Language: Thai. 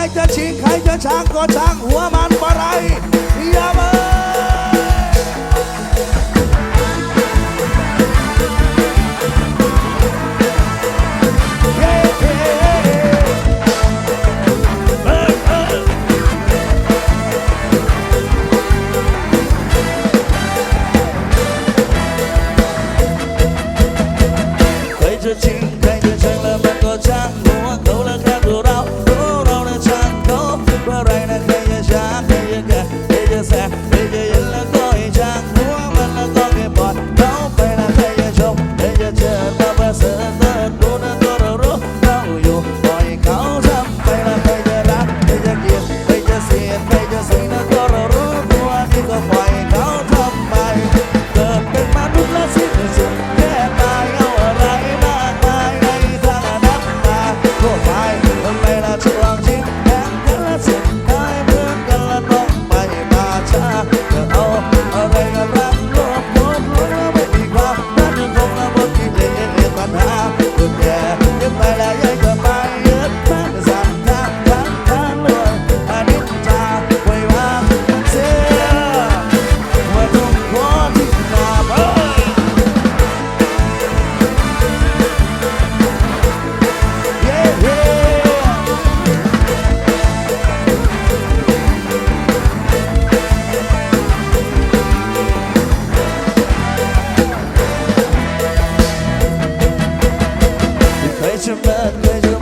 ใครจะชิงใครจะช้างก็ช้างหัวมันปะไรอย่าเบื่อ that Saçım ben